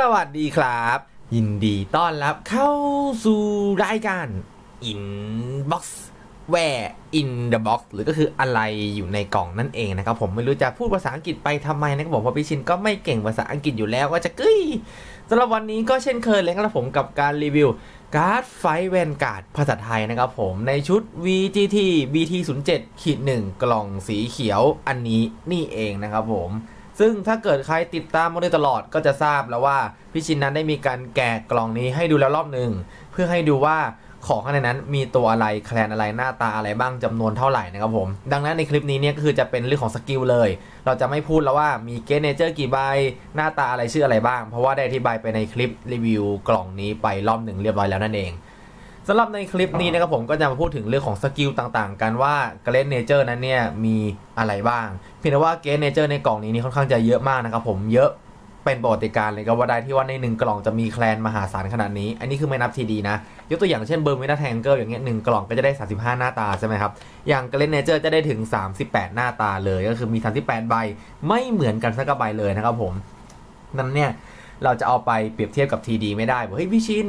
สวัสดีครับ ยินดีต้อนรับเข้าสู่รายการ Inbox Where in the Box หรือก็คืออะไรอยู่ในกล่องนั่นเองนะครับผมไม่รู้จะพูดภาษาอังกฤษไปทำไมนะครับผมเพราะพี่ชินก็ไม่เก่งภาษาอังกฤษอยู่แล้วก็จะกึ้ยสำหรับวันนี้ก็เช่นเคยเลยครับผมกับการรีวิวการ์ดไฟแวนการ์ดภาษาไทยนะครับผมในชุด VGT BT07 ขีด1กล่องสีเขียวอันนี้นี่เองนะครับผม ซึ่งถ้าเกิดใครติดตามมาโดยตลอดก็จะทราบแล้วว่าพี่ชินนั้นได้มีการแกะกล่องนี้ให้ดูแล้วรอบหนึ่งเพื่อให้ดูว่าของข้างในนั้นมีตัวอะไรแคลนอะไรหน้าตาอะไรบ้างจำนวนเท่าไหร่นะครับผม ดังนั้นในคลิปนี้เนี่ยก็คือจะเป็นเรื่องของสกิลเลย เราจะไม่พูดแล้วว่ามีเกนเนเจอร์กี่ใบหน้าตาอะไรชื่ออะไรบ้าง เพราะว่าได้อธิบายไปในคลิปรีวิวกล่องนี้ไปรอบหนึ่งเรียบร้อยแล้วนั่นเอง สำหรับในคลิปนี้นะครับผมก็จะมาพูดถึงเรื่องของสกิลต่างๆ กันว่าเกรนเนเจอร์นั้นเนี่ยมีอะไรบ้าง เพียงแต่ว่าเกรนเนเจอร์ในกล่องนี้นี่ค่อนข้างจะเยอะมากนะครับผมเยอะเป็นปกติการเลยก็ว่าได้ที่ว่าในหนึ่งกล่องจะมีแคลนมหาศาลขนาดนี้ อันนี้คือไม่นับทีดีนะ ยกตัวอย่างเช่นเบอร์มินาแทงเกิลอย่างเงี้ยหนึ่งกล่องก็จะได้ 35 หน้าตาใช่ไหมครับ อย่างเกรนเนเจอร์จะได้ถึง 38 หน้าตาเลย ก็คือมี 38 ใบ ไม่เหมือนกันสักใบเลยนะครับผมนั่นเนี่ยเราจะเอาไปเปรียบเทียบกับทีดีไม่ได้บอกเฮ้ยพี่ชิน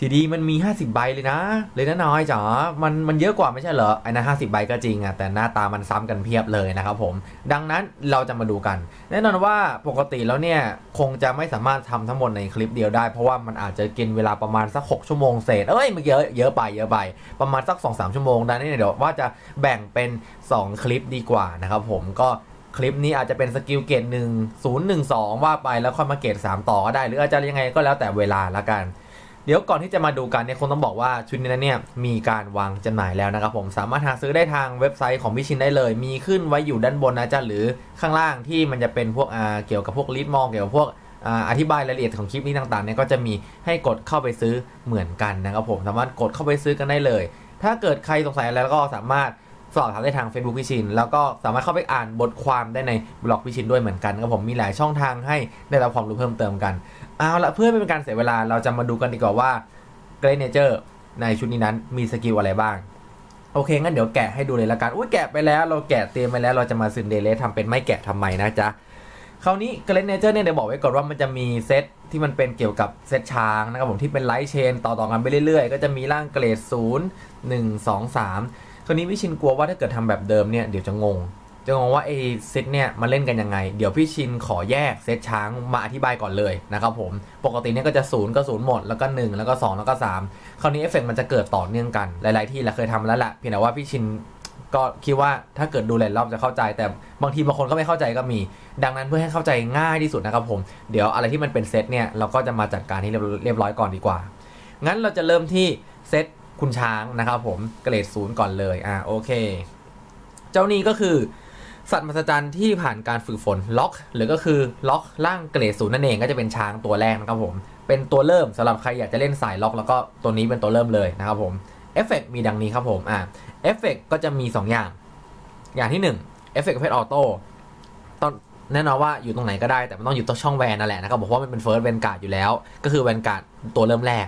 ทีดีมันมี 50 ใบเลยนะ เลยนะน้อยจ๋อมันมันเยอะกว่าไม่ใช่เหรอไอ้นะห้าสิบใบก็จริงอะแต่หน้าตามันซ้ำกันเพียบเลยนะครับผม ดังนั้นเราจะมาดูกัน แน่นอนว่าปกติแล้วเนี่ยคงจะไม่สามารถทำทั้งหมดในคลิปเดียวได้ เพราะว่ามันอาจจะกินเวลาประมาณสัก 6 ชั่วโมงเศษเอ้ยมันเยอะเยอะไปเยอะไปประมาณสัก 2-3 ชั่วโมงดังนั้นเดี๋ยวว่าจะแบ่งเป็น 2 คลิปดีกว่านะครับผมก็คลิปนี้อาจจะเป็นสกิลเกรดหนึ่งศูนย์หนึ่งสองว่าไปแล้วค่อยมาเกรดสามต่อก็ได้ หรืออาจจะยังไงก็แล้วแต่เวลาละกัน เดี๋ยวก่อนที่จะมาดูกันเนี่ยคงต้องบอกว่าชุดนี้นเนี่ยมีการวางจำหน่ายแล้วนะครับผมสามารถหาซื้อได้ทางเว็บไซต์ของพี่ชินได้เลย มีขึ้นไว้อยู่ด้านบนนะจ๊ะหรือข้างล่างที่มันจะเป็นพวกอ่าเกี่ยวกับพวกลิสมองเกี่ยวกับพวกอ่าอธิบายรายละเอียดของคลิปนี้ต่างๆเนี่ยก็จะมีให้กดเข้าไปซื้อเหมือนกันนะครับผมสามารถกดเข้าไปซื้อกันได้เลย ถ้าเกิดใครสงสัยอะไรแล้วก็สามารถสอบถามได้ทาง Facebook พี่ชิน แล้วก็สามารถเข้าไปอ่านบทความได้ในบล็อกพี่ชินด้วยเหมือนกันครับผมมีหลายช่องทางให้ได้รับความรู้เพิ่มเติมกัน เอาละเพื่อไม่เป็นการเสียเวลาเราจะมาดูกันดีกว่าว่าเกรเนเจอร์ในชุดนี้นั้นมีสกิลอะไรบ้าง โอเค งั้นเดี๋ยวแกะให้ดูเลยละกัน อุ้ยแกะไปแล้วเราแกะเตรียมไปแล้วเราจะมาซึนเดเลสทำเป็นไม่แกะทำไมนะจ๊ะคราวนี้เกรเนเจอร์เนี่ยเดี๋ยวบอกไว้ก่อนว่ามันจะมีเซตที่มันเป็นเกี่ยวกับเซตช้างนะครับผมที่เป็นไลท์เชนต่อๆกันไปเรื่อยๆ ก็จะมีร่างเกรด 0 1 2 3คราวนี้วิชินกลัวว่าถ้าเกิดทำแบบเดิมเนี่ยเดี๋ยวจะงง จะงงว่าไอ้เซตเนี่ยมาเล่นกันยังไง เดี๋ยวพี่ชินขอแยกเซตช้างมาอธิบายก่อนเลยนะครับผม ปกติเนี่ยก็จะศูนย์ก็ศูนย์หมด แล้วก็ 1 แล้วก็ 2 แล้วก็ 3 คราวนี้เอฟเฟกต์มันจะเกิดต่อเนื่องกัน หลาย ๆ ที่เราเคยทำแล้วแหละเพียงแต่ว่าพี่ชินก็คิดว่าถ้าเกิดดูหลายรอบจะเข้าใจ แต่บางทีบางคนก็ไม่เข้าใจก็มี ดังนั้นเพื่อให้เข้าใจง่ายที่สุดนะครับผม เดี๋ยวอะไรที่มันเป็นเซตเนี่ยเราก็จะมาจัดการให้เรียบร้อยก่อนดีกว่า งั้นเราจะเริ่มที่เซตคุณช้างนะครับผมเกรดศูนย์ก่อนเลยอ่าโอเค เจ้านี้ก็คือ สัตว์มหัศจรรย์ที่ผ่านการฝึกฝนล็อก หรือก็คือล็อกร่างเกรดศูนย์นั่นเองก็จะเป็นช้างตัวแรกนะครับผมเป็นตัวเริ่มสำหรับใครอยากจะเล่นสายล็อก แล้วก็ตัวนี้เป็นตัวเริ่มเลยนะครับผมเอฟเฟกมีดังนี้ครับผมอ่าเอฟเฟกก็จะมี 2 อย่าง อย่างที่1เอฟเฟกต์เพชรออโต้ตอนแน่นอนว่าอยู่ตรงไหนก็ได้แต่มันต้องอยู่ตรงช่องแวนนั่นแหละนะครับบอกว่ามันเป็นเฟิร์สแวนการ์ดอยู่แล้ว ก็คือแวนการ์ดตัวเริ่มแรก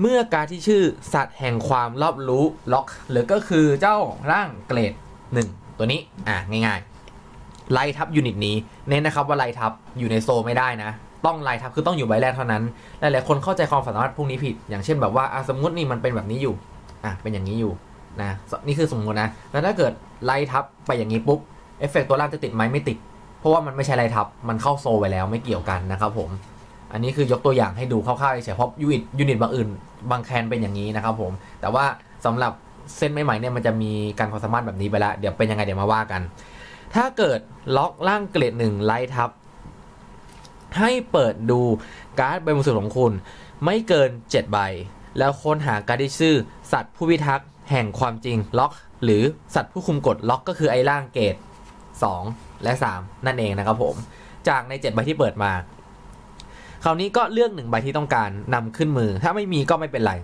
เมื่อการที่ชื่อสัตว์แห่งความรอบรู้ล็อก หรือก็คือเจ้าร่างเกรด1 ตัวนี้อะง่ายๆไล่ทับยูนิตนี้เน้นนะครับว่าไล่ทับอยู่ในโซไม่ได้นะ ต้องไล่ทับคือต้องอยู่ใบแรกเท่านั้นหลายๆคนเข้าใจความสามารถพวกนี้ผิด อย่างเช่นแบบว่าอสมมตินี่มันเป็นแบบนี้อยู่อะเป็นอย่างนี้อยู่นะนี่คือสมมตินะแล้วถ้าเกิดไล่ทับไปอย่างนี้ปุ๊บเอฟเฟกตัวล่างจะติดไหมไม่ติด เพราะว่ามันไม่ใช่ไล่ทับมันเข้าโซไปแล้วไม่เกี่ยวกันนะครับผมอันนี้คือยกตัวอย่างให้ดูคร่าวๆเฉยเพราะยูนิตยูนิตบางอื่น บางแคนเป็นอย่างนี้นะครับผม แต่ว่าสำหรับ เส้นใหม่ๆเนี่ยมันจะมีการความสามารถแบบนี้ไปแล้วเดี๋ยวเป็นยังไงเดี๋ยวมาว่ากัน ถ้าเกิดล็อกล่างเกรดหนึ่งไล่ทับ ให้เปิดดูการ์ดใบมือสุดของคุณ ไม่เกิน 7 ใบ แล้วค้นหาการ์ดที่ชื่อ สัตว์ผู้พิทักษ์แห่งความจริงล็อก หรือสัตว์ผู้คุมกฎล็อกก็คือไอ้ล่างเกรด2 และ 3 นั่นเองนะครับผม จากใน 7 ใบที่เปิดมา คราวนี้ก็เลือกหนึ่งใบที่ต้องการนำขึ้นมือ ถ้าไม่มีก็ไม่เป็นไร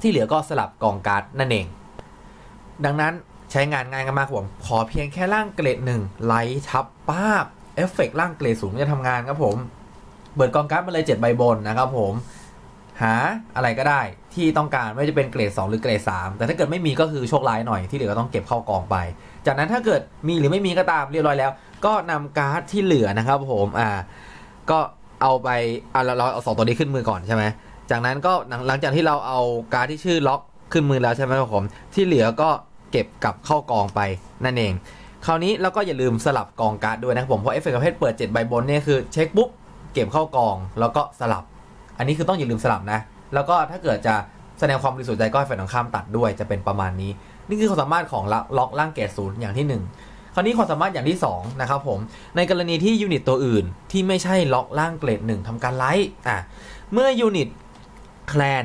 ที่เหลือก็สลับกองการ์ดนั่นเอง ดังนั้นใช้งานง่ายกันมากผม ขอเพียงแค่ร่างเกรดหนึ่งไลท์ทับป้าบเอฟเฟกร่างเกรดสูงจะทำงานครับผมเปิดกองการ์ดมาเลย7ใบบนนะครับผม หาอะไรก็ได้ที่ต้องการไม่ว่าจะเป็นเกรด 2 หรือเกรด 3 แต่ถ้าเกิดไม่มีก็คือโชคร้ายหน่อยที่เหลือก็ต้องเก็บเข้ากองไป จากนั้นถ้าเกิดมีหรือไม่มีก็ตามเรียบร้อยแล้ว ก็นำการ์ดที่เหลือนะครับผมอ่าก็เอาไปเราเราเอาสองตัวนี้ขึ้นมือก่อนใช่ไหมจากนั้นก็หลังจากที่เราเอาการ์ดที่ชื่อล็อกขึ้นมือแล้วใช่ไหมครับผมที่เหลือก็ เก็บกลับเข้ากองไปนั่นเอง คราวนี้เราก็อย่าลืมสลับกองการ์ดด้วยนะครับผมเพราะเอฟเฟกต์ประเภทเปิด7ใบบนเนี่ยคือเช็คปุ๊บเก็บเข้ากองแล้วก็สลับ อันนี้คือต้องอย่าลืมสลับนะ แล้วก็ถ้าเกิดจะแสดงความบริสุทธิ์ใจก็ให้ฝ่ายตรงข้ามตัดด้วยจะเป็นประมาณนี้ นี่คือความสามารถของล็อกล่างเกรดศูนย์อย่างที่ 1คราวนี้ความสามารถอย่างที่2นะครับผมในกรณีที่ยูนิตตัวอื่นที่ไม่ใช่ล็อกล่างเกรด1ทำการไลท์อะเมื่อยูนิตแคลน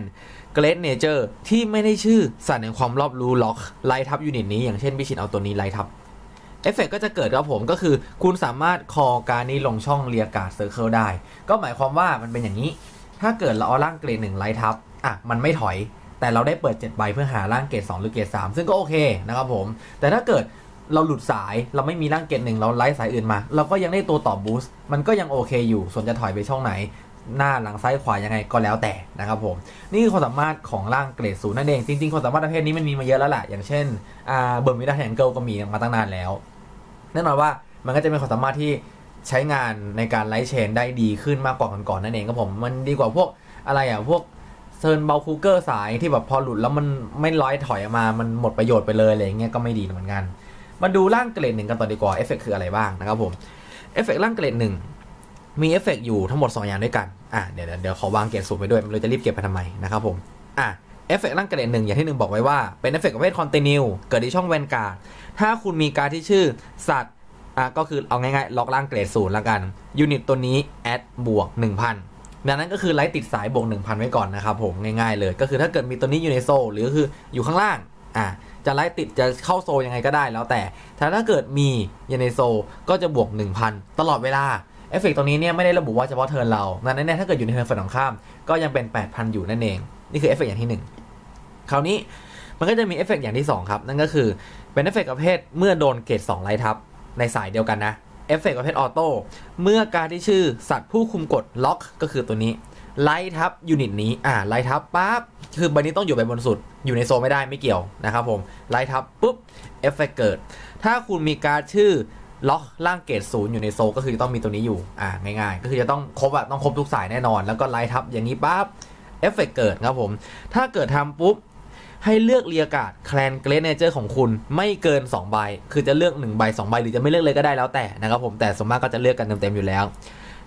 เกรดเนเจอร์ที่ไม่ได้ชื่อสัตว์แห่งความรอบรู้ล็อกไลท์ทับยูนิตนี้อย่างเช่นพี่ชินเอาตัวนี้ไลท์ทับเอฟเฟกก็จะเกิดครับผมก็คือคุณสามารถคอการนี้ลงช่องเรียกาเซอร์เคิลได้ ก็หมายความว่ามันเป็นอย่างนี้ ถ้าเกิดเราเอาร่างเกรดหนึ่งไลท์ทับอะมันไม่ถอย แต่เราได้เปิด 7 ใบเพื่อหาร่างเกรด2หรือเกรด3ซึ่งก็โอเคนะครับผม แต่ถ้าเกิดเราหลุดสายเราไม่มีร่างเกรดหนึ่งเราไล่สายอื่นมา เราก็ยังได้ตัวต่อบูสต์มันก็ยังโอเคอยู่ ส่วนจะถอยไปช่องไหน หน้าหลังซ้ายขวายังไงก็แล้วแต่นะครับผมนี่คือความสามารถของร่างเกรดศูนย์นั่นเองจริงๆความสามารถประเภทนี้มันมีมาเยอะแล้วแหละอย่างเช่นเบิร์มิดาแฮงเกิลก็มีมาตั้งนานแล้วแน่นอนว่ามันก็จะเป็นความสามารถที่ใช้งานในการไลท์เชนได้ดีขึ้นมากกว่าก่อนๆนั่นเองครับผมมันดีกว่าพวกอะไรอะพวกเซิร์นเบลคูเกอร์สายที่แบบพอหลุดแล้วมันไม่ร้อยถอยออกมา มันหมดประโยชน์ไปเลยอะไรอย่างเงี้ยก็ไม่ดีเหมือนกัน มาดูร่างเกรดหนึ่งกันต่อดีกว่าเอฟเฟกคืออะไรบ้างนะครับผมเอฟเฟกร่างเกรดหนึ่ง มีเอฟเฟกอยู่ทั้งหมด 2 อย่างด้วยกัน อะเดี๋ยวเดี๋ยวขอวางเกรดสูงไปด้วยเราจะรีบเก็บไปทำไมนะครับผม อะเอฟเฟกต์ร่างเกรดหนึ่งอย่างที่หนึ่งบอกไว้ว่า เป็นเอฟเฟกต์ประเภทคอนติเนียเกิดที่ช่องแวนการ์ด ถ้าคุณมีการที่ชื่อสัตว์ อะก็คือเอาง่ายๆ ล็อกร่างเกรดศูนย์ละกัน ยูนิตตัวนี้แอดบวก1000 ดังนั้นก็คือไลท์ติดสายบวก1000 ไว้ก่อนนะครับผมง่ายๆเลย ก็คือถ้าเกิดมีตัวนี้อยู่ในโซลหรือคืออยู่ข้างล่าง อะจะไลท์ติดจะเข้าโซลยังไงก็ได้แล้วแต่ถ้าถ้าเกิดมีอยู่ในโซลก็จะบวก 1000 ตลอดเวลา เอฟเฟกตรงนี้เนี่ยไม่ได้ระบุว่าเฉพาะเทิร์นเรานั้นเนี่ยถ้าเกิดอยู่ในเทิร์นฝั่งตรงข้าม ก็ยังเป็น 8,000 อยู่นั่นเอง นี่คือเอฟเฟกอย่างที่ 1 คราวนี้มันก็จะมีเอฟเฟกอย่างที่ 2 ครับ นั่นก็คือเป็นเอฟเฟกประเภทเมื่อโดนเกรด2ไลท์ทับ ในสายเดียวกันนะเอฟเฟกประเภทออโต้เมื่อการที่ชื่อสัตว์ผู้คุมกฎล็อกก็คือตัวนี้ไลท์ทับยูนิตนี้อ่าไลท์ทับปั๊บคือใบนี้ต้องอยู่ใบบนสุด อยู่ในโซไม่ได้ไม่เกี่ยวนะครับผมไลท์ทับปุ๊บเอฟเฟกเกิด ถ้าคุณมีการชื่อ ล็อกล่างเกรดศูนย์อยู่ในโซลก็คือจะต้องมีตัวนี้อยู่ อ่าง่ายๆ ก็คือจะต้องครบอะต้องครบทุกสายแน่นอน แล้วก็ไลท์ทับอย่างนี้ปั๊บเอฟเฟกเกิดครับผม ถ้าเกิดทำปุ๊บ ให้เลือกเรียกาดแคลนเกรดเนเจอร์ของคุณไม่เกิน 2 ใบ คือจะเลือก 1 ใบ 2 ใบ หรือจะไม่เลือกเลยก็ได้แล้วแต่นะครับผม แต่สมมากก็จะเลือกกันเต็มๆอยู่แล้ว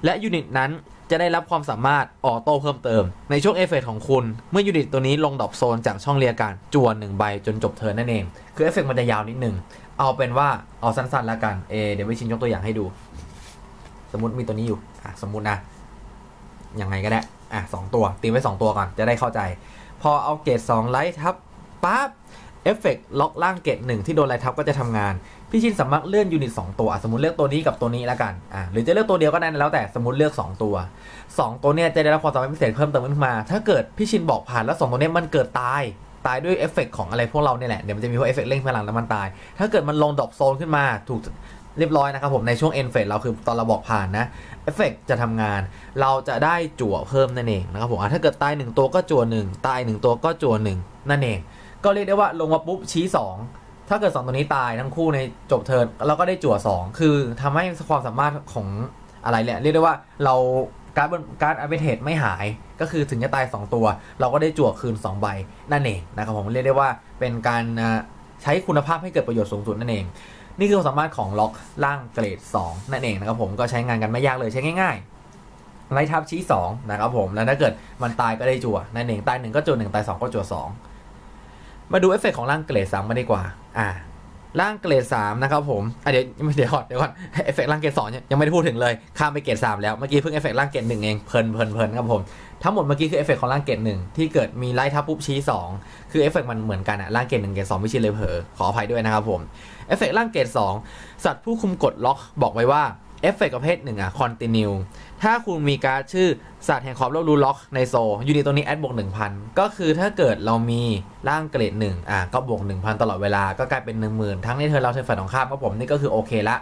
และยูนิตนั้นจะได้รับความสามารถออโต้เพิ่มเติม ในช่วงเอฟเฟกของคุณ เมื่อยูนิตตัวนี้ลงดอปโซนจากช่องเรียการจวนหนึ่งใบจนจบเทิร์นนั่นเอง คือเอฟเฟกมันจะยาวนิดหนึ่ง เอาเป็นว่าเอาสั้นๆแล้วกัน เอเดี๋ยววิชินยกตัวอย่างให้ดู สมมติมีตัวนี้อยู่อะสมมตินะยังไงก็ได้อะสองตัว ตีไว้สองตัวก่อนจะได้เข้าใจ พอเอาเกรดสองไลท์ทับปั๊บเอฟเฟกล็อกล่างเกรดหนึ่งที่โดนไลท์ทับก็จะทำงาน พี่ชินสามารถเลื่อนยูนิต2ตัว สมมติเลือกตัวนี้กับตัวนี้แล้วกันอะหรือจะเลือกตัวเดียวก็ได้แล้วแต่สมมติเลือก 2 ตัว 2 ตัวเนี้ยจะได้รับความสามารถพิเศษเพิ่มเติมขึ้นมา ถ้าเกิดพี่ชินบอกผ่านแล้ว 2 ตัวเนี้ยมันเกิดตาย ตายด้วยเอฟเฟกของอะไรพวกเราเนี่ยแหละ เดี๋ยวมันจะมีพวกเอฟเฟกเร่งพลังแล้วมันตาย ถ้าเกิดมันลงดอปโซนขึ้นมาถูกเรียบร้อยนะครับผมในช่วงเอ็นเฟสเราคือตอนเราบอกผ่านนะเอฟเฟกจะทำงาน เราจะได้จั่วเพิ่มนั่นเองนะครับผมถ้าเกิดตาย 1 ตัวก็จั่ว1ตาย 1 ตัวก็จั่ว1นั่นเอง ก็เรียกได้ว่าลงมาปุ๊บชี้ 2 ถ้าเกิด 2 ตัวนี้ตายทั้งคู่ในจบเทิร์นเราก็ได้จั่ว 2 คือทำให้ความสามารถของอะไรแหละเรียกได้ว่าเรา การ์ดการ์ดอัพเทไม่หายก็คือถึงจะตาย 2 ตัว เราก็ได้จั่วคืน 2 ใบนั่นเองนะครับผมเรียกได้ว่าเป็นการใช้คุณภาพให้เกิดประโยชน์สูงสุดนั่นเอง นี่คือความสามารถของล็อกล่างเกรด 2 นั่นเองนะครับผมก็ใช้งานกันไม่ยากเลยใช้ง่ายๆไล่ทับชี้2นะครับผมแล้วถ้าเกิดมันตายก็ได้จั่วนั่นเองตายหนึ่งก็จั่วหนึ่งตายสองก็จั่วสองมาดูเอฟเฟกของร่างเกรดสามมาดีกว่าอ่า ร่างเกรดสามนะครับผมอะเดี๋ยวเดี๋ยวก่อนเดี๋ยวก่อนเอฟเฟกต์ร่างเกรดสองเนี่ยยังไม่ได้พูดถึงเลยข้ามไปเกรดสามแล้วเมื่อกี้เพิ่งเอฟเฟกต์ร่างเกรดหนึ่งเองเพลินเพลินเพลินครับผมทั้งหมดเมื่อกี้คือเอฟเฟกต์ของร่างเกรดหนึ่งที่เกิดมีไล่ทับปุ๊บชี้สองคือเอฟเฟกต์มันเหมือนกันอะร่างเกรดหนึ่งเกรดสองไม่ใช่เลยเผลอขออภัยด้วยนะครับผมเอฟเฟกต์ร่างเกรด2สัตว์ผู้คุมกดล็อกบอกไว้ว่า อฟเฟกประเภทหนึ่งอะ continue ถ้าคุณมีการชื่อสัตว์แห่งความรบรู้ล็อกในโซยูนิตตรงนี้แอดบวก1,000ก็คือถ้าเกิดเรามีร่างเกรดหนึ่งอะก็บวก1,000ตลอดเวลาก็กลายเป็น10,000ทั้งในเธอเราเธอฝ่ายของข้ามก็ผมนี่ก็คือโอเคละ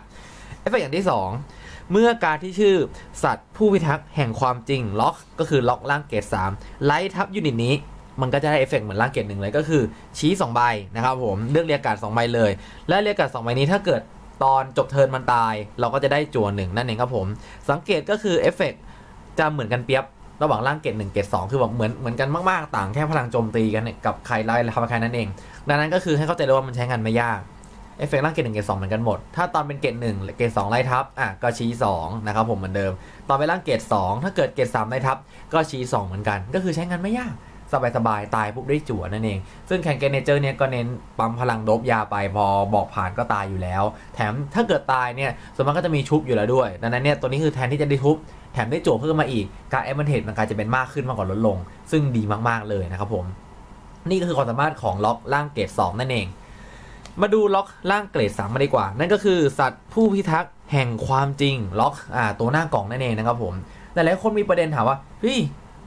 เอฟเฟกอย่างที่2เมื่อการที่ชื่อสัตว์ผู้พิทักษ์แห่งความจริงล็อกก็คือล็อกร่างเกรด3ไลท์ทับยูนิตนี้มันก็จะได้เอฟเฟกเหมือนร่างเกรดหนึ่งเลยก็คือชี้2ใบนะครับผมเลือกเรียกการ์ด2ใบเลย และเรียกการ์ด2ใบนี้ถ้าเกิด ตอนจบเทิร์นมันตาย เราก็จะได้จั่วหนึ่งนั่นเองครับผม สังเกตก็คือเอฟเฟกจะเหมือนกันเปียบระหว่างร่างเกตหนึ่งเกตสองคือแบบเหมือนเหมือนกันมากๆ ต่างแค่พลังโจมตีกันกับใครไล่ทำใครนั่นเอง ดังนั้นก็คือให้เข้าใจเลยว่ามันใช้งานไม่ยากเอฟเฟกต์ร่างเกตหนึ่งเกตสองเหมือนกันหมด ถ้าตอนเป็นเกตหนึ่งเกตสองไล่ทับ อะก็ชี้สองนะครับผมเหมือนเดิม ตอนเป็นร่างเกตสองถ้าเกิดเกตสามไล่ทับ ก็ชี้สองเหมือนกัน ก็คือใช้งานไม่ยาก สบายๆตายปุ๊บได้จั่วนั่นเอง ซึ่งแคนเกนเนเจอร์เนี่ยก็เน้นปั๊มพลังโดบยาไปพอบอกผ่านก็ตายอยู่แล้ว แถมถ้าเกิดตายเนี่ยส่วนมากก็จะมีชุบอยู่แล้วด้วย ดังนั้นเนี่ยตัวนี้คือแทนที่จะได้ทุบแถมได้จั่วเพิ่มมาอีก การแอดมันเทจมันกลายจะเป็นมากขึ้นมากกว่าลดลง ซึ่งดีมากๆเลยนะครับผม นี่ก็คือความสามารถของล็อกล่างเกรด2นั่นเอง มาดูล็อกล่างเกรด3มาดีกว่า นั่นก็คือสัตว์ผู้พิทักษ์แห่งความจริงล็อกอ่าตัวหน้ากล่องนั่นเองนะครับผม แต่หลายคนมีประเด็นถามว่าเฮ้ย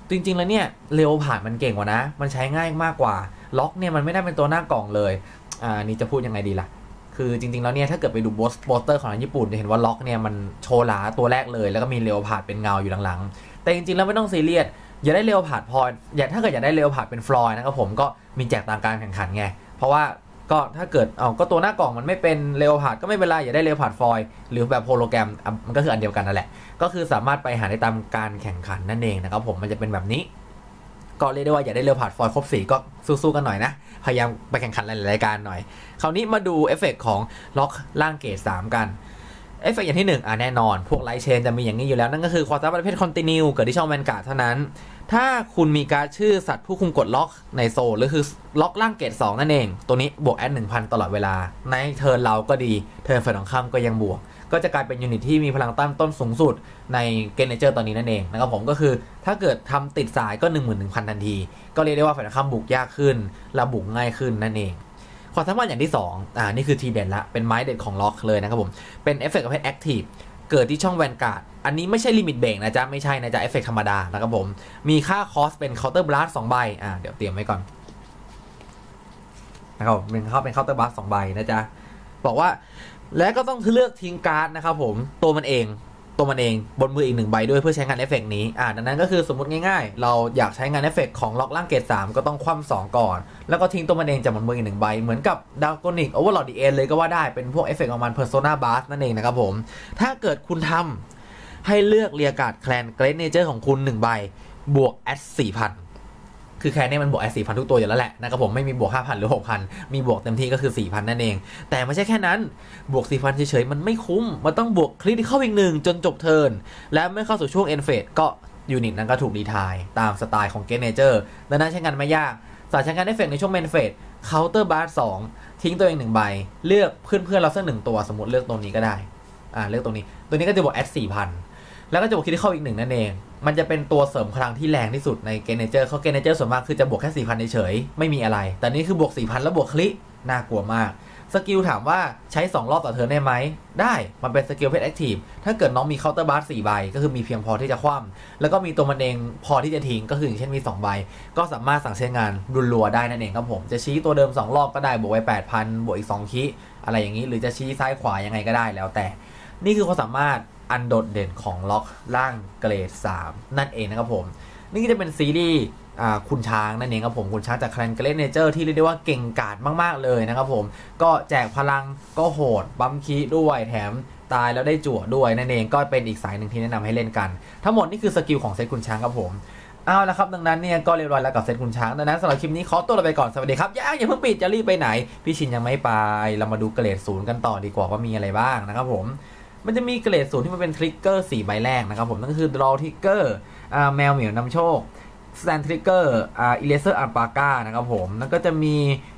จริงๆแล้วเนี่ยเร็วผ่านมันเก่งกว่านะ มันใช้ง่ายมากกว่าล็อกเนี่ยมันไม่ได้เป็นตัวหน้ากล่องเลยอ่านี่จะพูดยังไงดีล่ะ คือจริงๆแล้วเนี่ยถ้าเกิดไปดูโปสเตอร์ของญี่ปุ่นจะเห็นว่าล็อกเนี่ยมันโชว์หลาตัวแรกเลย แล้วก็มีเรวผ่านเป็นเงาอยู่หลังๆ แต่จริงๆแล้วไม่ต้องซีเรียสอย่าได้เรวผ่านพออย่าถ้าเกิดอยากได้เรวผ่านเป็นฟลอยนะครับผมก็มีแจกตามการแข่งขันไงเพราะว่า ก็ถ้าเกิดเอาก็ตัวหน้ากล่องมันไม่เป็นเรวผ่านก็ไม่เป็นไรอย่าได้เรวผ่านฟอยหรือแบบโฮโลแกรมมันก็คืออันเดียวกันนั่นแหละ ก็คือสามารถไปหาได้ตามการแข่งขันนั่นเองนะครับผมมันจะเป็นแบบนี้ ก็เรียกได้ว่าอย่าได้เร็วผ่านฟอยครบสีก็สู้ๆกันหน่อยนะ พยายามไปแข่งขันหลายๆรายการหน่อย คราวนี้มาดูเอฟเฟกของล็อกล่างเกรด3กันเอฟเฟกอย่างที่1อะแน่นอน พวกไลท์เชนจะมีอย่างนี้อยู่แล้ว นั่นก็คือความสามารถประเภทคอนติเนียเกิดที่ช่องแวนการ์ดเท่านั้น ถ้าคุณมีการชื่อสัตว์ผู้คุมกดล็อกในโซลหรือคือล็อกล่างเกรด2นั่นเอง ตัวนี้บวกแอด1,000ตลอดเวลา ในเทิร์นเราก็ดี เทิร์นฝ่ายตรงข้ามก็ยังบวก ก็จะกลายเป็นยูนิตที่มีพลังต้านต้นสูงสุดในเกนเนเจอร์ตอนนี้นั่นเองนะครับผมก็คือถ้าเกิดทำติดสายก็ 11,000 ทันที ก็เรียกได้ว่าฝ่ายตรงข้ามบุกยากขึ้นและบุกง่ายขึ้นนั่นเองความสามารถอย่างที่ 2 อ่า นี่คือทีเด็ดละ เป็นไม้เด็ดของล็อกเลยนะครับผม เป็นเอฟเฟกต์ประเภทแอคทีฟ เกิดที่ช่องแวนการ์ด อันนี้ไม่ใช่ลิมิตเบรกนะจ๊ะ ไม่ใช่นะจ๊ะ เอฟเฟกต์ธรรมดานะครับผม มีค่าคอสเป็นเคาน์เตอร์บลัสสองใบ อ่า เดี๋ยวเตรียมไว้ก่อนนะครับเป็นเข้าเป็นเคาน์เตอร์บลัสสองใบนะจ๊ะ บอกว่า และก็ต้องเลือกทิ้งการ์ดนะครับผม ตัวมันเอง ตัวมันเองบนมืออีกหนึ่งใบด้วยเพื่อใช้งานเอฟเฟกนี้ อ่าดังนั้นก็คือสมมติง่ายๆ เราอยากใช้งานเอฟเฟกของล็อกล่างเกรด3ก็ต้องคว่ำสองก่อน แล้วก็ทิ้งตัวมันเองจากบนมืออีกหนึ่งใบ เหมือนกับดาวโกนิกโอเวอร์ลอดดีเอ็นเลยก็ว่าได้เป็นพวกเอฟเฟกของมันเพอร์โซนาบาสนั่นเองนะครับผม ถ้าเกิดคุณทำให้เลือกเรียกาดแคลนเกรดเนเจอร์ของคุณ1ใบบวกแอดสี่พัน คือแคลนเนี่ยมันบวกแอด4,000ทุกตัวอยู่แล้วแหละนะครับผมไม่มีบวก5,000หรือ6,000มีบวกเต็มที่ก็คือ4,000นั่นเอง แต่ไม่ใช่แค่นั้นบวก4,000เฉยๆ มันไม่คุ้ม มันต้องบวกคลิกเข้าอีกหนึ่งจนจบเทิร์นและเมื่อเข้าสู่ช่วงเอ็นเฟดก็ยูนิตนั้นก็ถูกดีทายตามสไตล์ของเกนเนเจอร์ดังนั้นใช้งานไม่ยากสายใช้งานเอฟเฟกในช่วงเมนเฟดเคาน์เตอร์บาร์สองทิ้งตัวเองหนึ่งใบ เลือกเพื่อนๆเราสักหนึ่งตัวสมมติเลือกตัวนี้ก็ได้อ่าเลือกตัวนี้ ตัวนี้ก็จะบวกแอดสี่พัน แล้วก็จะบวกคิดที่เข้าอีกหนึ่งนั่นเอง มันจะเป็นตัวเสริมพลังที่แรงที่สุดในเกนเนเจอร์เขาเกนเนเจอร์ส่วนมากคือจะบวกแค่สี่พันเฉยไม่มีอะไร แต่นี่คือบวกสี่พันแล้วบวกคลิน่ากลัวมาก สกิลถามว่าใช้ 2 รอบต่อเทิร์นได้ไหม ได้ มันเป็นสกิลเพชรแอคทีฟ ถ้าเกิดน้องมีเคาน์เตอร์บาร์สี่ใบ ก็คือมีเพียงพอที่จะคว่ำแล้วก็มีตัวมันเองพอที่จะทิ้ง ก็คืออย่างเช่นมี 2 ใบ ก็สามารถสั่งใช้งานรัวได้นั่นเองครับผม จะชี้ตัวเดิม 2 รอบก็ได้ บวกไว้8,000 บวกอีก 2คีอะไรอย่างนี้ หรือจะชี้ซ้ายขวายังไงก็ได้แล้วแต่ นี่คือความสามารถ อันโดดเด่นของล็อกล่างเกรด 3 นั่นเองนะครับผม นี่ก็จะเป็นซีรีส์คุณช้างนั่นเองครับผมคุณช้างจากแคลนเกรนเนเจอร์ที่เรียกได้ว่าเก่งกาจมาก ๆ เลยนะครับผม ก็แจกพลังก็โหดบัมคีด้วยแถมตายแล้วได้จั่วด้วยนั่นเองก็เป็นอีกสายหนึ่งที่แนะนำให้เล่นกัน ทั้งหมดนี่คือสกิลของเซตคุณช้างครับผมเอาละครับดังนั้นเนี่ยก็เรียบร้อยแล้วกับเซตคุณช้างดังนั้นสำหรับคลิปนี้ขอตัวลาไปก่อนสวัสดีครับย่าอย่าเพิ่งปิดจะรีบไปไหน พี่ชินยังไม่ไปเรามาดูเกรดศูนย์กันต่อดีกว่าว่ามีอะไรบ้างนะครับผม มันจะมีเกรดศูนย์ที่มันเป็นทริกเกอร์4ใบแรกนะครับผมนั่นก็คือ draw trigger แมวเหมียวนำโชค stand trigger อ่า eraser alpaca นะครับผมแล้วก็จะมี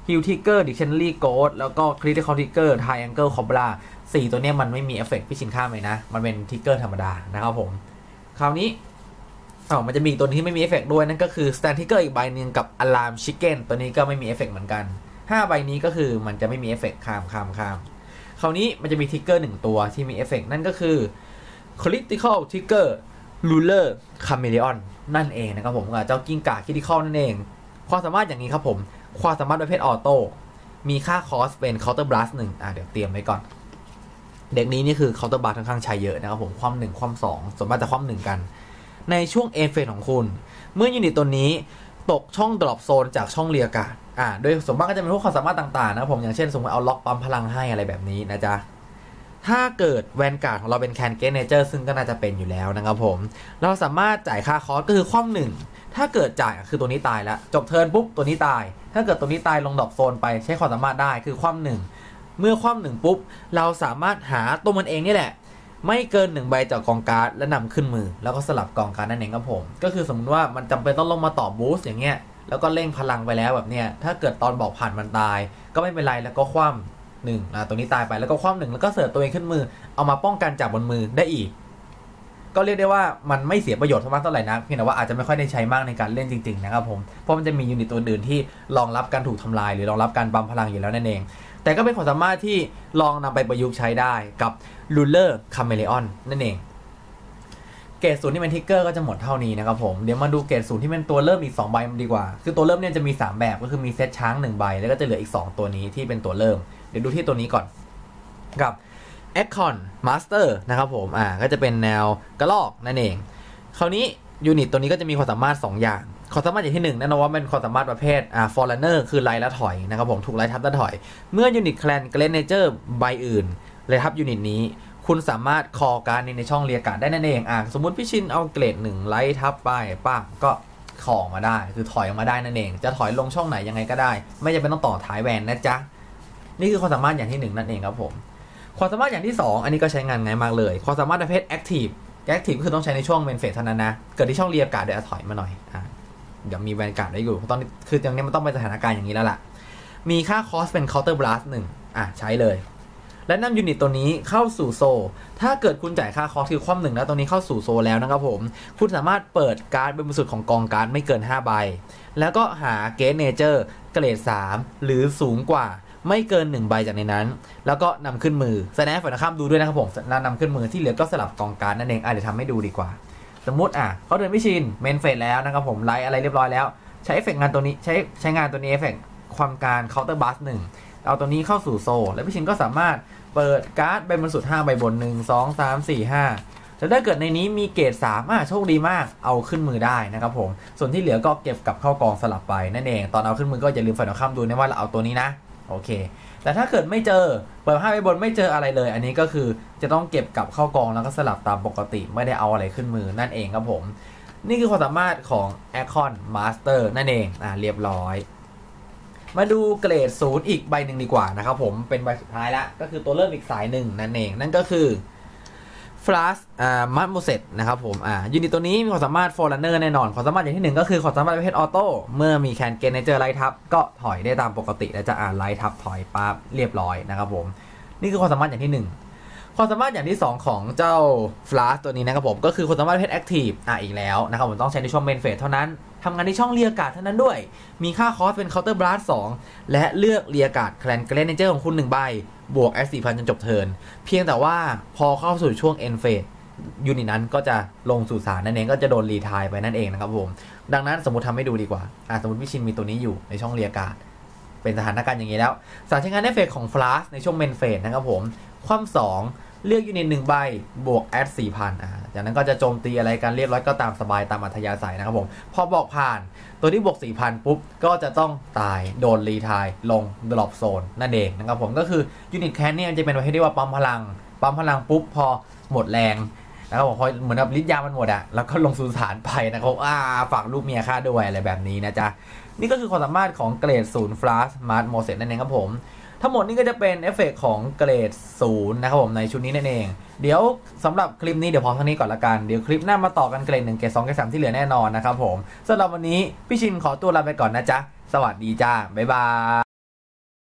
heal trigger dictionary code แล้วก็ critical trigger triangle cobra สี่ตัวนี้มันไม่มีเอฟเฟกต์พี่ชินข้ามเลยนะ มันเป็นทริกเกอร์ธรรมดานะครับผม คราวนี้อ๋อมันจะมีตัวที่ไม่มีเอฟเฟกต์ด้วยนั่นก็คือ stand trigger อีกใบหนึ่งกับ alarm chicken ตัวนี้ก็ไม่มีเอฟเฟกต์เหมือนกัน 5 ใบนี้ก็คือมันจะไม่มีเอฟเฟกต์ข้ามข้ามข้าม คราวนี้มันจะมีทิกเกอร์หนึ่งตัวที่มีเอฟเฟกต์นั่นก็คือ Critical Trigger Ruler Chameleon นั่นเองนะครับผมกับเจ้ากิ้งก่า Critical นั่นเอง ความสามารถอย่างนี้ครับผม ความสามารถประเภทออโต้มีค่าคอสเป็น Counter Blast หนึ่งอะเดี๋ยวเตรียมไว้ก่อน เด็กนี้นี่คือ Counter Blast ค่อนข้างใช้เยอะนะครับผมความหนึ่งความสองส่วนมากจะความหนึ่งกัน ในช่วงเอฟเฟกของคุณ เมื่อยูนิตตัวนี้ ตกช่องดรอปโซนจากช่องเรียกาศอ่าโดยสมมติก็จะเป็นพวกความสามารถต่างๆนะครับผมอย่างเช่นสมมติเอาล็อกปั๊มพลังให้อะไรแบบนี้นะจ๊ะถ้าเกิดแวนการ์ดของเราเป็นแคนเกนเนเจอร์ซึ่งก็น่าจะเป็นอยู่แล้วนะครับผม เราสามารถจ่ายค่าคอสก็คือความหนึ่ง ถ้าเกิดจ่ายคือตัวนี้ตายแล้ว จบเทิร์นปุ๊บตัวนี้ตาย ถ้าเกิดตัวนี้ตายลงดรอปโซนไปใช้ความสามารถได้คือความหนึ่ง เมื่อความหนึ่งปุ๊บ เราสามารถหาตัวมันเองนี่แหละ ไม่เกินหนึ่งใบจากกองการ์ดและนำขึ้นมือ แล้วก็สลับกองการ์ดนั่นเองครับผม ก็คือสมมติว่ามันจำเป็นต้องลงมาต่อบูสต์อย่างเงี้ยแล้วก็เร่งพลังไปแล้วแบบเนี้ยถ้าเกิดตอนบอกผ่านมันตาย ก็ไม่เป็นไรแล้วก็คว่ำหนึ่งอ่าตัวนี้ตายไปแล้วก็คว่ำหนึ่งแล้วก็เสิร์ฟตัวเองขึ้นมือ เอามาป้องกันจากบนมือได้อีก ก็เรียกได้ว่ามันไม่เสียประโยชน์เท่าไหร่นักเพียงแต่ว่าอาจจะไม่ค่อยได้ใช้มากในการเล่นจริงๆนะครับผมเพราะมันจะมียูนิตตัวอื่นที่รองรับการถูกทำลาย หรือรองรับการบัมพลังอยู่แล้วนั่นเอง แต่ก็เป็นความสามารถที่ลองนำไปประยุกต์ใช้ได้กับ Ruler Chameleon นั่นเอง เกรดศูนย์ที่เป็นทิกเกอร์ก็จะหมดเท่านี้นะครับผมเดี๋ยวมาดูเกรดศูนย์ที่เป็นตัวเริ่มอีก 2 ใบดีกว่า คือตัวเริ่มเนี่ยจะมี 3 แบบก็คือมีเซตช้าง 1 ใบ แล้วก็จะเหลืออีก 2 ตัวนี้ที่เป็นตัวเริ่ม เดี๋ยวดูที่ตัวนี้ก่อนกับ e c o n Master นะครับผมอ่าก็จะเป็นแนวกระลอกนั่นเองคราวนี้ยูนิตตัวนี้ก็จะมีความสามารถ 2 อย่าง ความสามารถอย่างที่1แน่นอนว่าเป็นความสามารถประเภทอ่า Foreigner คือไล่และถอยนะครับผมถูกไล่ทับและถอย เมื่อยูนิตแคลนเกรนเนเจอร์ใบอื่นเลยทับยูนิตนี้ คุณสามารถคอการนี้ในช่องเรียการ์ดได้นั่นเองอ่าสมมติพี่ชินเอาเกรดหนึ่งไล่ทับไปป้าก็ขอมาได้ คือถอยออกมาได้นั่นเอง จะถอยลงช่องไหนยังไงก็ได้ ไม่จำเป็นต้องต่อท้ายแวนนะจ๊ะนี่คือความสามารถอย่างที่หนึ่งนั่นเองครับผมความสามารถอย่างที่ 2 อันนี้ก็ใช้งานง่ายมากเลยความสามารถประเภท Active Active ก็คือต้องใช้ในช่วงเมนเฟสเท่านั้นนะ เกิดที่ช่องเรียกาดเดี๋ยวถอยมาหน่อยอ่า ยวมีแวนการ์ดได้อยู่เพราะตอนนี้คืออย่างนี้มันต้องเป็นสถานการณ์อย่างนี้แล้วล่ะ มีค่าคอสเป็น Counter Blast หนึ่งอะใช้เลยและนำยูนิตตัวนี้เข้าสู่โซ ถ้าเกิดคุณจ่ายค่าคอสคือความหนึ่งแล้วตัวนี้เข้าสู่โซแล้วนะครับผม คุณสามารถเปิดการ์ดเป็นบนสุดของกองการ์ดไม่เกิน 5 ใบ แล้วก็หาเกสเนเจอร์เกรด 3 หรือสูงกว่าไม่เกิน 1 ใบจากในนั้น แล้วก็นำขึ้นมือแสดงฝ่ายตรงข้ามดูด้วยนะครับผมแล้วนำขึ้นมือที่เหลือก็สลับกองการ์ดนั่นเองอะเดี๋ยวทำให้ดูดีกว่า สมมติอะเขาเดินไม่ชินเมนเฟสแล้วนะครับผมไลท์อะไรเรียบร้อยแล้ว ใช้เอฟเฟกงานตัวนี้ใช้ใช้งานตัวนี้เอฟเฟกต์ความการเคาน์เตอร์บัสหนึ่งเอาตัวนี้เข้าสู่โซ แล้วพี่ชินก็สามารถเปิดการ์ดใบบนสุด5ใบบน 1 2 3 4 5แต่ถ้าเกิดในนี้มีเกรด3อะโชคดีมากเอาขึ้นมือได้นะครับผม ส่วนที่เหลือก็เก็บกลับเข้ากองสลับไปนั่นเอง ตอนเอาขึ้นมือก็อย่าลืมฝ่ายตรงข้ามดูนะว่าเราเอาตัวนี้นะ โอเค แต่ถ้าเกิดไม่เจอเปิดห้าใบบนไม่เจออะไรเลย อันนี้ก็คือจะต้องเก็บกลับเข้ากองแล้วก็สลับตามปกติไม่ได้เอาอะไรขึ้นมือนั่นเองครับผม นี่คือความสามารถของ a c o n Master นั่นเองอ่าเรียบร้อย มาดูเกรดศูนย์อีกใบหนึ่งดีกว่านะครับผมเป็นใบสุดท้ายละก็คือตัวเริ่มอีกสายหนึ่งนั่นเองนั่นก็คือ ลาสอ่ามัดโมเซตนะครับผมอ่ายูนิตตัวนี้มีความสามารถโฟร์ลันเนอร์แน่นอน ความสามารถอย่างที่หนึ่งก็คือความสามารถประเภทออโต้เมื่อมีแคนเกนในเจอไลท์ทับ ก็ถอยได้ตามปกติ และจะอ่านไลท์ทับถอยปั๊บเรียบร้อยนะครับผม นี่คือความสามารถอย่างที่หนึ่ง ความสามารถอย่างที่ 2 ของเจ้าฟลาสตัวนี้นะครับผมก็คือความสามารถประเภทแอคทีฟอะอีกแล้วนะครับผมต้องใช้ในช่วงเมนเฟสเท่านั้นทำงานในช่องเรียกาศเท่านั้นด้วย มีค่าคอสเป็นเคาน์เตอร์บลัส2และเลือกเรียกาศแคลนเกรนเจอร์ของคุณ1ใบบวกแอสสี่พันจนจบเทิร์นเพียงแต่ว่าพอเข้าสู่ช่วงเอ็นเฟสยูนิตนั้นก็จะลงสู่สารนั่นเองก็จะโดนรีทายไปนั่นเองนะครับผม ดังนั้นสมมติทำให้ดูดีกว่าอะสมมติวิชินมีตัวนี้อยู่ในช่องเรียกาศเป็นสถานการณ์อย่างนี้แล้ว สารใช้งานเอฟเฟกของฟลาสในช่วงเมนเฟสนะครับผม ความสอง เลือกยูนิตหนึ่งใบบวกแอดสี่พันอ่าจากนั้นก็จะโจมตีอะไรกันเรียบร้อยก็ตามสบายตามอัธยาศัยนะครับผม พอบอกผ่านตัวที่บวกสี่พันปุ๊บ ก็จะต้องตายโดนรีทายลงดรอปโซนนั่นเองนะครับผมก็คือยูนิตแคนเนี่ยจะเป็นประเภทที่ว่าปั๊มพลัง ปั๊มพลังปุ๊บพอหมดแรงนะครับผมพอเหมือนกับลิ้นยามันหมดอะแล้วก็ลงสูสารไปนะครับอ่าฝากลูกเมียค่าด้วยอะไรแบบนี้นะจ๊ะนี่ก็คือความสามารถของเกรดศูนย์ฟลาสมาร์ทโมเสสนั่นเองครับผม ทั้งหมดนี้ก็จะเป็นเอฟเฟกของเกรดศูนย์นะครับผมในชุดนี้นั่นเอง เดี๋ยวสำหรับคลิปนี้เดี๋ยวพอเท่านี้ก่อนละกัน เดี๋ยวคลิปหน้ามาต่อกันเกรดหนึ่งเกรดสองเกรดสามที่เหลือแน่นอนนะครับผมสำหรับวันนี้พี่ชินขอตัวลาไปก่อนนะจ๊ะ สวัสดีจ้าบ๊ายบาย